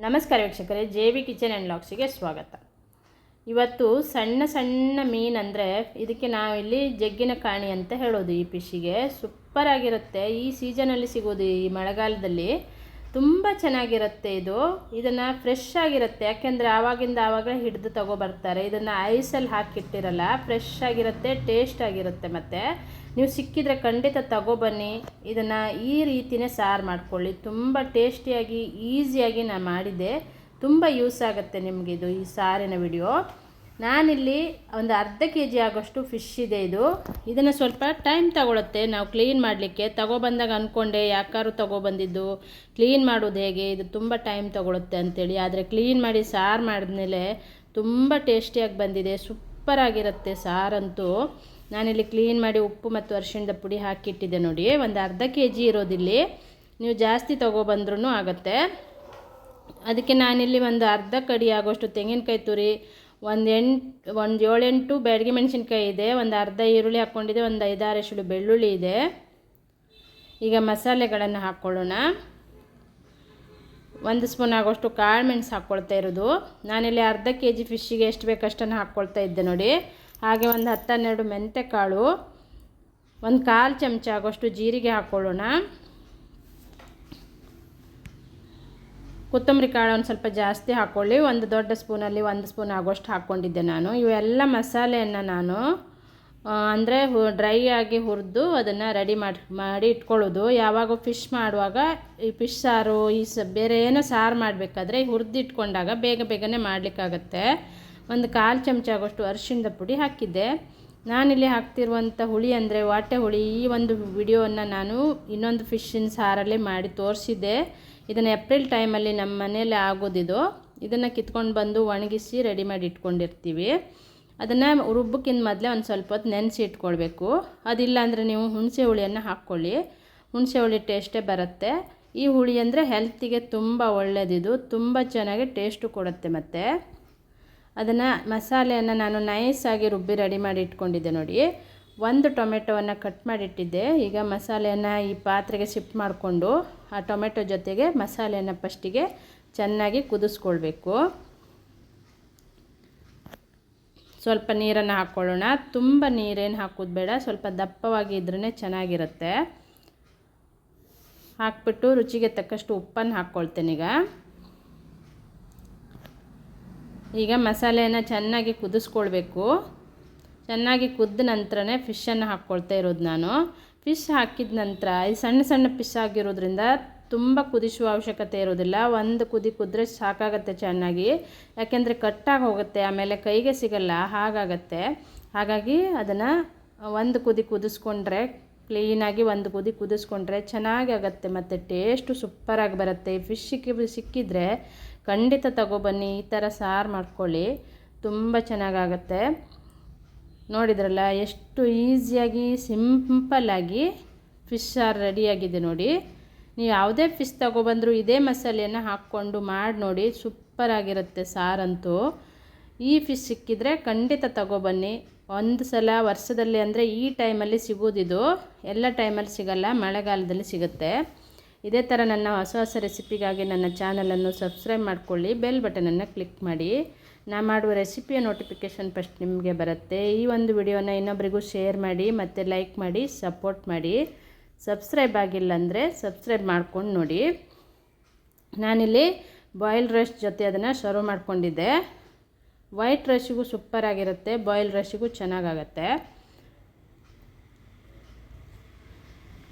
ನಮಸ್ಕಾರ ವೀಕ್ಷಕರೇ, J V kitchen and ಲಾಕ್ಸಿಗೆ ಸ್ವಾಗತ. ಇವತ್ತು ಸಣ್ಣ ಸಣ್ಣ ಮೀನು ಅಂದರೆ ಇದಕ್ಕೆ ನಾವಿಲ್ಲಿ ಜಗ್ಗಿನ ಕಾಣಿ ಅಂತ ಹೇಳೋದು ಈ ಫಿಶ್ಶಿಗೆ ಸೂಪರ್ ಆಗಿರುತ್ತೆ. ಈ ಸೀಸನಲ್ಲಿ ಸಿಗೋದು ಈ ಮಳೆಗಾಲದಲ್ಲಿ ತುಂಬ ಚೆನ್ನಾಗಿರುತ್ತೆ ಇದು. ಇದನ್ನು ಫ್ರೆಶ್ ಆಗಿರುತ್ತೆ. ಯಾಕೆಂದರೆ ಆವಾಗಿಂದ ಆವಾಗ ಹಿಡಿದು ತಗೋಬರ್ತಾರೆ ಇದನ್ನು ಐಸಲ್ಲಿ ಹಾಕಿಟ್ಟಿರಲ್ಲ ಫ್ರೆಶ್ ಆಗಿರುತ್ತೆ ಟೇಸ್ಟ್ ಆಗಿರುತ್ತೆ ಮತ್ತು. ನೀವು ಸಿಕ್ಕಿದರೆ ಖಂಡಿತ ತಗೊಬನ್ನಿ ಇದನ್ನು ಈ ರೀತಿಯೇ ಸಾರು ಮಾಡ್ಕೊಳ್ಳಿ. ತುಂಬ ಟೇಸ್ಟಿಯಾಗಿ ಈಸಿಯಾಗಿ ನಾನು ಮಾಡಿದ್ದೆ. ತುಂಬ ಯೂಸ್ ಆಗುತ್ತೆ ನಿಮಗಿದು ಈ ಸಾರಿನ ವಿಡಿಯೋ ನಾನಿಲ್ಲಿ ಒಂದು ಅರ್ಧ ಕೆ ಜಿ ಆಗೋಷ್ಟು ಫಿಶ್ ಇದೆ ಇದು. ಇದನ್ನು ಸ್ವಲ್ಪ ಟೈಮ್ ತಗೊಳುತ್ತೆ. ನಾವು ಕ್ಲೀನ್ ಮಾಡಲಿಕ್ಕೆ. ತಗೊಬಂದಾಗ ಅಂದ್ಕೊಂಡೆ ಯಾಕಾರು ತಗೊಬಂದಿದ್ದು. ಕ್ಲೀನ್ ಮಾಡೋದು ಹೇಗೆ? ಇದು ತುಂಬ ಟೈಮ್ ತಗೊಳುತ್ತೆ ಅಂತೇಳಿ. ಆದರೆ ಕ್ಲೀನ್ ಮಾಡಿ ಸಾರು ಮಾಡಿದ್ಮೇಲೆ ತುಂಬ ಟೇಸ್ಟಿಯಾಗಿ ಬಂದಿದೆ. ಸೂಪರ್ ಆಗಿರುತ್ತೆ ಸಾರಂತೂ. ನಾನಿಲ್ಲಿ ಕ್ಲೀನ್ ಮಾಡಿ ಉಪ್ಪು ಮತ್ತು ಅರಿಶಿಣದ ಪುಡಿ ಹಾಕಿಟ್ಟಿದ್ದೆ ನೋಡಿ. ಒಂದು ಅರ್ಧ ಕೆ ಜಿ ಇರೋದಿಲ್ಲಿ. ನೀವು ಜಾಸ್ತಿ ತೊಗೊಬಂದ್ರೂ ಆಗುತ್ತೆ. ಅದಕ್ಕೆ ನಾನಿಲ್ಲಿ ಒಂದು ಅರ್ಧ ಕಡಿ ಆಗೋಷ್ಟು ತೆಂಗಿನಕಾಯಿ ತುರಿ ಒಂದು ಎಂಟು ಒಂದು ಏಳೆಂಟು ಬ್ಯಾಡಗಿ ಮೆಣಸಿನ್ಕಾಯಿ ಇದೆ, ಒಂದು ಅರ್ಧ ಈರುಳ್ಳಿ ಹಾಕ್ಕೊಂಡಿದೆ, ಒಂದು ಐದಾರು ಎಷ್ಟು ಬೆಳ್ಳುಳ್ಳಿ ಇದೆ. ಈಗ ಮಸಾಲೆಗಳನ್ನು ಹಾಕ್ಕೊಳ್ಳೋಣ ಒಂದು ಸ್ಪೂನ್ ಆಗೋಷ್ಟು ಕಾಳು ಮೆಣಸು ಹಾಕ್ಕೊಳ್ತಾ ಇರೋದು. ನಾನಿಲ್ಲಿ ಅರ್ಧ ಕೆ ಜಿ ಫಿಶ್ಶಿಗೆ ಎಷ್ಟು ಬೇಕಷ್ಟನ್ನು ಹಾಕ್ಕೊಳ್ತಾ ಇದ್ದೆ ನೋಡಿ. ಹಾಗೆ ಒಂದು ಹತ್ತನ್ನೆರಡು ಮೆಂತೆ ಕಾಳು ಒಂದು ಕಾಲು ಚಮಚ ಆಗೋಷ್ಟು ಜೀರಿಗೆ ಹಾಕ್ಕೊಳ್ಳೋಣ ಕೊತ್ತಂಬರಿ ಕಾಳು ಒಂದು ಸ್ವಲ್ಪ ಜಾಸ್ತಿ ಹಾಕ್ಕೊಳ್ಳಿ ಒಂದು ದೊಡ್ಡ ಸ್ಪೂನಲ್ಲಿ ಒಂದು ಸ್ಪೂನ್ ಆಗೋಷ್ಟು ಹಾಕ್ಕೊಂಡಿದ್ದೆ ನಾನು. ಇವೆಲ್ಲ ಮಸಾಲೆಯನ್ನು ನಾನು ಅಂದರೆ ಡ್ರೈ ಆಗಿ ಹುರಿದು ಅದನ್ನು ರೆಡಿ ಮಾಡಿ ಮಾಡಿ ಇಟ್ಕೊಳ್ಳೋದು. ಯಾವಾಗ ಫಿಶ್ ಮಾಡುವಾಗ ಈ ಫಿಶ್ ಸಾರು, ಈ ಸ, ಬೇರೆ ಏನೋ ಸಾರು ಮಾಡಬೇಕಾದ್ರೆ ಹುರಿದು ಇಟ್ಕೊಂಡಾಗ ಬೇಗ ಬೇಗನೆ ಮಾಡಲಿಕ್ಕಾಗತ್ತೆ. ಒಂದು ಕಾಲು ಚಮಚ ಆಗೋಷ್ಟು ಅರಿಶಿಣದ ಪುಡಿ ಹಾಕಿದ್ದೆ. ನಾನಿಲ್ಲಿ ಹಾಕ್ತಿರುವಂಥ ಹುಳಿ ಅಂದರೆ ವಾಟೆ ಹುಳಿ. ಈ ಒಂದು ವಿಡಿಯೋವನ್ನು ನಾನು ಇನ್ನೊಂದು ಫಿಶ್ಶಿನ ಸಾರಲ್ಲಿ ಮಾಡಿ ತೋರಿಸಿದ್ದೆ. ಇದನ್ನು ಏಪ್ರಿಲ್ ಟೈಮಲ್ಲಿ ನಮ್ಮ ಮನೆಯಲ್ಲೇ ಆಗೋದಿದು. ಇದನ್ನು ಕಿತ್ಕೊಂಡು ಬಂದು ಒಣಗಿಸಿ ರೆಡಿ ಮಾಡಿ ಇಟ್ಕೊಂಡಿರ್ತೀವಿ. ಅದನ್ನು ರುಬ್ಬಕ್ಕಿಂತ ಮೊದಲೇ ಒಂದು ಸ್ವಲ್ಪ ಹೊತ್ತು ನೆನೆಸಿ ಇಟ್ಕೊಳ್ಬೇಕು. ಅದಿಲ್ಲ ಅಂದರೆ ನೀವು ಹುಣಸೆ ಹುಳಿಯನ್ನು ಹಾಕ್ಕೊಳ್ಳಿ. ಹುಣಸೆ ಹುಳಿ ಟೇಸ್ಟೇ ಬರುತ್ತೆ. ಈ ಹುಳಿ ಅಂದರೆ ಹೆಲ್ತಿಗೆ ತುಂಬ ಒಳ್ಳೆಯದಿದು ತುಂಬ ಚೆನ್ನಾಗಿ ಟೇಸ್ಟು ಕೊಡುತ್ತೆ ಮತ್ತು. ಅದನ್ನು ಮಸಾಲೆಯನ್ನು ನಾನು ನೈಸಾಗಿ ರುಬ್ಬಿ ರೆಡಿ ಮಾಡಿ ಇಟ್ಕೊಂಡಿದ್ದೆ ನೋಡಿ. ಒಂದು ಟೊಮೆಟೊವನ್ನು ಕಟ್ ಮಾಡಿಟ್ಟಿದ್ದೆ ಈಗ ಮಸಾಲೆಯನ್ನು ಈ ಪಾತ್ರೆಗೆ ಶಿಫ್ಟ್ ಮಾಡಿಕೊಂಡು ಆ ಟೊಮೆಟೊ ಜೊತೆಗೆ ಮಸಾಲೆಯನ್ನು ಫಸ್ಟಿಗೆ ಚೆನ್ನಾಗಿ ಕುದಿಸ್ಕೊಳ್ಬೇಕು. ಸ್ವಲ್ಪ ನೀರನ್ನು ಹಾಕ್ಕೊಳ್ಳೋಣ ತುಂಬ ನೀರೇನು ಹಾಕೋದು ಬೇಡ. ಸ್ವಲ್ಪ ದಪ್ಪವಾಗಿ ಇದ್ರೇ ಚೆನ್ನಾಗಿರುತ್ತೆ. ಹಾಕ್ಬಿಟ್ಟು ರುಚಿಗೆ ತಕ್ಕಷ್ಟು ಉಪ್ಪನ್ನು ಹಾಕ್ಕೊಳ್ತೇನೆ ಈಗ. ಈಗ ಮಸಾಲೆಯನ್ನು ಚೆನ್ನಾಗಿ ಕುದಿಸ್ಕೊಳ್ಬೇಕು. ಚೆನ್ನಾಗಿ ಕುದ್ದ ನಂತರನೇ ಫಿಶನ್ನು ಹಾಕ್ಕೊಳ್ತಾ ಇರೋದು ನಾನು. ಫಿಶ್ ಹಾಕಿದ ನಂತರ ಈ ಸಣ್ಣ ಸಣ್ಣ ಫಿಶ್ ಆಗಿರೋದ್ರಿಂದ ತುಂಬ ಕುದಿಸುವ ಅವಶ್ಯಕತೆ ಇರೋದಿಲ್ಲ. ಒಂದು ಕುದಿ ಕುದ್ರೆ ಸಾಕಾಗತ್ತೆ ಚೆನ್ನಾಗಿ. ಯಾಕೆಂದರೆ ಕಟ್ಟಾಗಿ ಹೋಗುತ್ತೆ, ಆಮೇಲೆ ಕೈಗೆ ಸಿಗಲ್ಲ, ಹಾಗಾಗತ್ತೆ. ಹಾಗಾಗಿ ಅದನ್ನು ಒಂದು ಕುದಿ ಕುದಿಸ್ಕೊಂಡ್ರೆ ಕ್ಲೀನಾಗಿ ಒಂದು ಕುದಿ ಕುದಿಸ್ಕೊಂಡ್ರೆ ಚೆನ್ನಾಗಿ ಆಗುತ್ತೆ ಮತ್ತು ಟೇಸ್ಟು ಸೂಪರಾಗಿ ಬರುತ್ತೆ. ಫಿಶ್ ಸಿಕ್ಕಿ ಸಿಕ್ಕಿದರೆ ಖಂಡಿತ ತಗೊಬನ್ನಿ ಈ ಥರ ಸಾರು ಮಾಡ್ಕೊಳ್ಳಿ. ತುಂಬ ಚೆನ್ನಾಗಾಗತ್ತೆ. ನೋಡಿದ್ರಲ್ಲ, ಎಷ್ಟು ಈಸಿಯಾಗಿ, ಸಿಂಪಲ್ಲಾಗಿ ಫಿಶ್ ಸಾರು ರೆಡಿಯಾಗಿದೆ ನೋಡಿ. ನೀವು ಯಾವುದೇ ಫಿಶ್ ತಗೊಬಂದರೂ ಇದೇ ಮಸಾಲೆಯನ್ನು ಹಾಕ್ಕೊಂಡು ಮಾಡಿ ನೋಡಿ, ಸೂಪರಾಗಿರುತ್ತೆ ಸಾರಂತೂ. ಈ ಫಿಶ್ ಸಿಕ್ಕಿದರೆ ಖಂಡಿತ ತಗೊಬನ್ನಿ ಒಂದು ಸಲ ವರ್ಷದಲ್ಲಿ ಅಂದರೆ ಈ ಟೈಮಲ್ಲಿ ಸಿಗೋದಿದು. ಎಲ್ಲ ಟೈಮಲ್ಲಿ ಸಿಗಲ್ಲ, ಮಳೆಗಾಲದಲ್ಲಿ ಸಿಗುತ್ತೆ. ಇದೇ ಥರ ನನ್ನ ಹೊಸ ಹೊಸ ರೆಸಿಪಿಗಾಗಿ ನನ್ನ ಚಾನಲನ್ನು ಸಬ್ಸ್ಕ್ರೈಬ್ ಮಾಡಿಕೊಳ್ಳಿ, ಬೆಲ್ ಬಟನನ್ನು ಕ್ಲಿಕ್ ಮಾಡಿ. ನಾ ಮಾಡುವ ರೆಸಿಪಿಯ ನೋಟಿಫಿಕೇಷನ್ ಫಸ್ಟ್ ನಿಮಗೆ ಬರುತ್ತೆ. ಈ ಒಂದು ವಿಡಿಯೋನ ಇನ್ನೊಬ್ಬರಿಗೂ ಶೇರ್ ಮಾಡಿ, ಮತ್ತು ಲೈಕ್ ಮಾಡಿ, ಸಪೋರ್ಟ್ ಮಾಡಿ. ಸಬ್ಸ್ಕ್ರೈಬ್ ಆಗಿಲ್ಲ ಅಂದರೆ ಸಬ್ಸ್ಕ್ರೈಬ್ ಮಾಡ್ಕೊಂಡು ನೋಡಿ. ನಾನಿಲ್ಲಿ ಬಾಯ್ಲ್ ರೈಸ್ ಜೊತೆ ಅದನ್ನು ಸರ್ವ್ ಮಾಡ್ಕೊಂಡಿದ್ದೆ. ವೈಟ್ ರೈಸಿಗೂ ಸೂಪರಾಗಿರುತ್ತೆ ಬಾಯ್ಲ್ ರೈಸಿಗೂ ಚೆನ್ನಾಗಾಗತ್ತೆ.